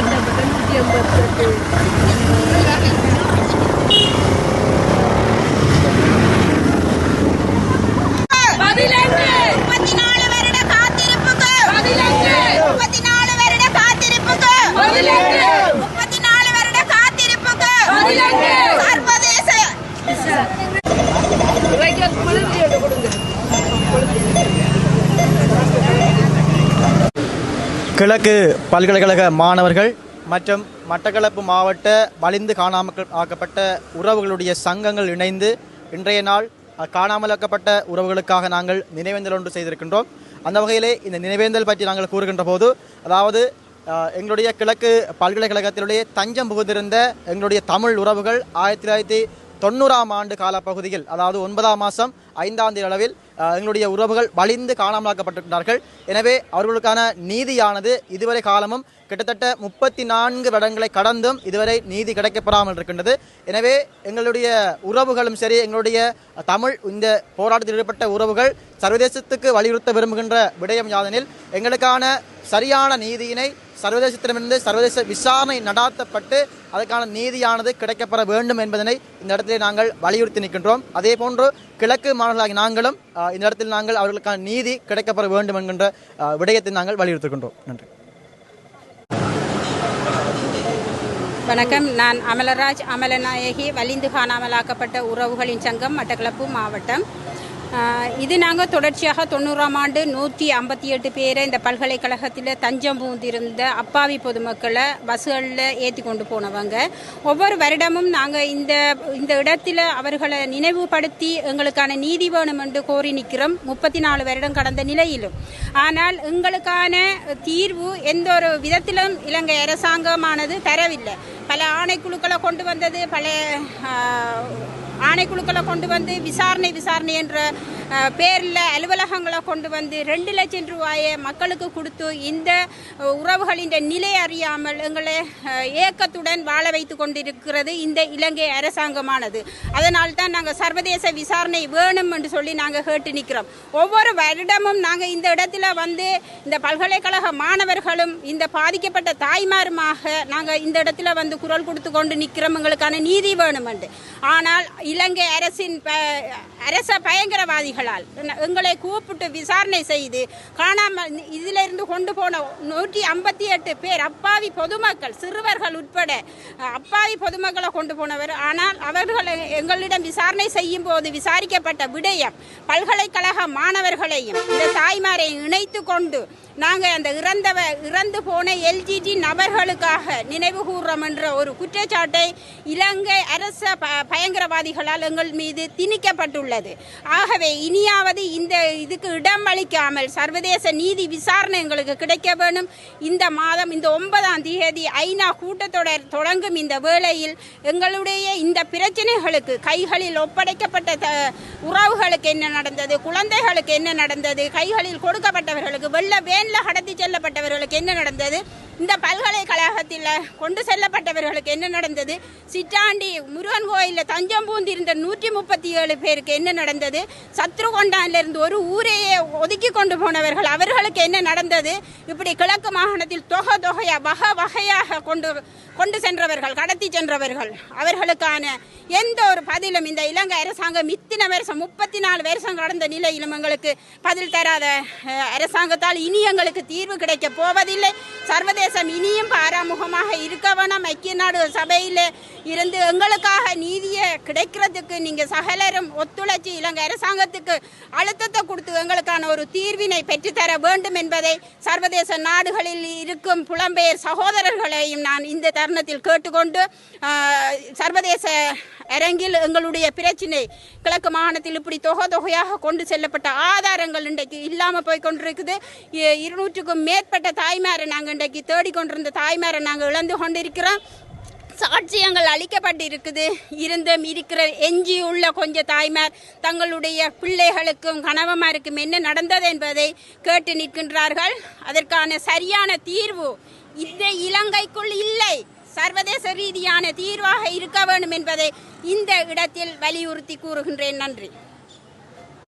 நூற்றி எண்பத்தெட்டு முப்பத்தி நாலு வருட காத்திருப்புக்கு. முப்பத்தி நாலு வருட காத்திருப்புக்கு. முப்பத்தி நாலு வருட காத்திருப்புக்கு. சர்வதேச கிழக்கு பல்கலைக்கழக மாணவர்கள் மற்றும் மட்டக்களப்பு மாவட்ட வலிந்து காணாமல் ஆக்கப்பட்ட உறவுகளுடைய சங்கங்கள் இணைந்து இன்றைய நாள் காணாமலாக்கப்பட்ட உறவுகளுக்காக நாங்கள் நினைவேந்தல் ஒன்று செய்திருக்கின்றோம். அந்த வகையிலே இந்த நினைவேந்தல் பற்றி நாங்கள் கூறுகின்ற போது அதாவது எங்களுடைய கிழக்கு பல்கலைக்கழகத்தினுடைய தஞ்சம் புகுந்திருந்த எங்களுடைய தமிழ் உறவுகள் ஆயிரத்தி தொள்ளாயிரத்தி தொண்ணூறாம் ஆண்டு காலப்பகுதியில் அதாவது ஒன்பதாம் மாதம் ஐந்தாம் தேதி அளவில் எங்களுடைய உறவுகள் வலிந்து காணாமலாக்கப்பட்டிருக்கிறார்கள் எனவே அவர்களுக்கான நீதியானது இதுவரை காலமும் கிட்டத்தட்ட முப்பத்தி நான்கு வருடங்களை கடந்தும் இதுவரை நீதி கிடைக்கப்பெறாமல் இருக்கின்றது. எனவே எங்களுடைய உறவுகளும் சரி எங்களுடைய தமிழ் இந்த போராட்டத்தில் ஈடுபட்ட உறவுகள் சர்வதேசத்துக்கு வலியுறுத்த விரும்புகின்ற விடயம் யாதெனில் எங்களுக்கான சரியான நீதியினை சர்வதேசத்திடமிருந்து சர்வதேச விசாரணை நடாத்தப்பட்டு அதற்கான நீதியானது கிடைக்கப்பெற வேண்டும் என்பதனை இந்த இடத்திலே நாங்கள் வலியுறுத்தி நிற்கின்றோம். அதே போன்று கிழக்கு மாணவர்களாகி நாங்களும் இந்த இடத்தில் நாங்கள் அவர்களுக்கான நீதி கிடைக்கப்பெற வேண்டும் என்கின்ற விடயத்தை நாங்கள் வலியுறுத்துகின்றோம். நன்றி. வணக்கம். நான் அமலராஜ் அமலநாயகி வலிந்து காணாமலாக்கப்பட்ட உறவுகளின் சங்கம் மட்டக்களப்பு மாவட்டம் இது நாங்கள் தொடர்ச்சியாக தொண்ணூறாம் ஆண்டு நூற்றி ஐம்பத்தி எட்டு பேரை இந்த பல்கலைக்கழகத்தில் தஞ்சம் பூந்திருந்த அப்பாவி பொதுமக்களை பஸ்களில் ஏற்றி கொண்டு போனவங்க. ஒவ்வொரு வருடமும் நாங்கள் இந்த இந்த இடத்துல அவர்களை நினைவுபடுத்தி எங்களுக்கான நீதி வேணும் என்று கோரி நிற்கிறோம் முப்பத்தி நாலு வருடம் கடந்த நிலையிலும். ஆனால் எங்களுக்கான தீர்வு எந்த ஒரு விதத்திலும் இலங்கை அரசாங்கமானது தரவில்லை. பல ஆணைக்குழுக்களை கொண்டு வந்தது பல ஆணைக்குழுக்களை கொண்டு வந்து விசாரணை விசாரணை என்ற பேரில் அலுவலகங்களை கொண்டு வந்து ரெண்டு லட்சம் ரூபாயை மக்களுக்கு கொடுத்து இந்த உறவுகளின் நிலை அறியாமல் எங்களை ஏக்கத்துடன் வாழ வைத்து கொண்டிருக்கிறது இந்த இலங்கை அரசாங்கமானது. அதனால் தான் நாங்கள் சர்வதேச விசாரணை வேணும் என்று சொல்லி நாங்கள் கேட்டு நிற்கிறோம் ஒவ்வொரு வருடமும் நாங்கள் இந்த இடத்துல வந்து இந்த பல்கலைக்கழக மாணவர்களும் இந்த பாதிக்கப்பட்ட தாய்மாருமாக நாங்கள் இந்த இடத்துல வந்து குரல் கொடுத்து கொண்டு நிற்கிறோம் எங்களுக்கான நீதி வேணும் என்று ஆனால் இலங்கை அரசின் ப- அரச பயங்கரவாதிகளால் எங்களை கூப்பிட்டு விசாரணை செய்து காணாமல் இதிலிருந்து கொண்டு போன நூற்றி ஐம்பத்தி எட்டு பேர் அப்பாவி பொதுமக்கள் சிறுவர்கள் உட்பட அப்பாவி பொதுமக்களை கொண்டு போனவர். ஆனால் அவர்கள் எங்களிடம் விசாரணை செய்யும் போது விசாரிக்கப்பட்ட விடயம் பல்கலைக்கழக மாணவர்களையும் இந்த தாய்மாரையும் இணைத்து கொண்டு நாங்கள் அந்த இறந்தவ இறந்து போன எல்ஜிடி நபர்களுக்காக நினைவு கூறுறோம் என்ற ஒரு குற்றச்சாட்டை இலங்கை அரச ப- அவர்களால் எங்கள் மீது திணிக்கப்பட்டுள்ளது. ஆகவே இனியாவது இந்த இதுக்கு இடம் அளிக்காமல் சர்வதேச நீதி விசாரணை எங்களுக்கு கிடைக்க வேணும். இந்த மாதம் இந்த ஒன்பதாம் தேதி ஐநா கூட்டத்தொடர் தொடங்கும் இந்த வேளையில் எங்களுடைய இந்த பிரச்சனைகளுக்கு கைகளில் ஒப்படைக்கப்பட்ட த- உறவுகளுக்கு என்ன நடந்தது குழந்தைகளுக்கு என்ன நடந்தது கைகளில் கொடுக்கப்பட்டவர்களுக்கு வெள்ள வேனில் கடத்தி செல்லப்பட்டவர்களுக்கு என்ன நடந்தது இந்த பல்கலைக்கழகத்தில் கொண்டு செல்லப்பட்டவர்களுக்கு என்ன நடந்தது? சிற்றாண்டி முருகன் கோயிலில் தஞ்சம் பூந்திருந்த நூற்றி முப்பத்தி ஏழு பேருக்கு என்ன நடந்தது? சத்ருகொண்டானிலிருந்து ஒரு ஊரையே ஒதுக்கி கொண்டு போனவர்கள் அவர்களுக்கு என்ன நடந்தது? இப்படி கிழக்கு மாகாணத்தில் தொகை தொகையாக வகை வகையாக கொண்டு கொண்டு சென்றவர்கள் கடத்தி சென்றவர்கள். அவர்களுக்கான எந்த ஒரு பதிலும் இந்த இலங்கை அரசாங்கம் இத்தனை வருஷம் முப்பத்தி நாலு வருஷம் கடந்த நிலையிலும் எங்களுக்கு பதில் தராத அரசாங்கத்தால் இனி எங்களுக்கு தீர்வு கிடைக்க போவதில்லை. சர்வதேசம் இனியும் பாராமுகமாக இருக்க வேணாம். ஐக்கிய நாடு சபையில் இருந்து எங்களுக்காக நீதியை கிடைக்கிறதுக்கு நீங்கள் சகலரும் ஒத்துழைச்சி இலங்கை அரசாங்கத்துக்கு அழுத்தத்தை கொடுத்து எங்களுக்கான ஒரு தீர்வினை பெற்றுத்தர வேண்டும் என்பதை சர்வதேச நாடுகளில் இருக்கும் புலம்பெயர் சகோதரர்களையும் நான் இந்த தருணத்தில் கேட்டுக்கொண்டு சர்வதேச அரங்கில் எங்களுடைய பிரச்சினை கிழக்கு மாகாணத்தில் இப்படி தொகை தொகையாக கொண்டு செல்லப்பட்ட ஆதாரங்கள் இன்றைக்கு இல்லாமல் போய் கொண்டிருக்குது. இ- இருநூற்றுக்கும் மேற்பட்ட தாய்மாரை நாங்கள் இன்றைக்கு தேடிக்கொண்டிருந்த தாய்மாரை நாங்கள் இழந்து கொண்டிருக்கிறோம். சாட்சியங்கள் அளிக்கப்பட்டிருக்குது. இருந்தும் இருக்கிற எஞ்சி உள்ள கொஞ்ச தாய்மார் தங்களுடைய பிள்ளைகளுக்கும் கணவன்மாருக்கும் என்ன நடந்தது என்பதை கேட்டு நிற்கின்றார்கள். அதற்கான சரியான தீர்வு இந்த இலங்கைக்குள் இல்லை. சர்வதேச ரீதியான தீர்வாக இருக்க வேண்டும் என்பதை இந்த இடத்தில் வலியுறுத்தி கூறுகின்றேன். நன்றி.